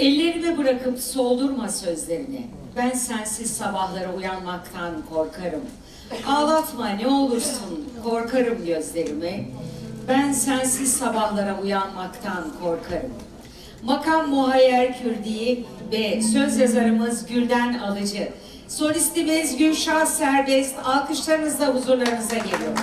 Ellerime bırakıp soldurma sözlerini. Ben sensiz sabahlara uyanmaktan korkarım. Ağlatma ne olursun korkarım gözlerimi. Ben sensiz sabahlara uyanmaktan korkarım. Makam Muhayyer Kürdi ve söz yazarımız Gülden Alıcı. Solisti Bezgün Şah Serbest alkışlarınızla huzurlarınıza geliyor.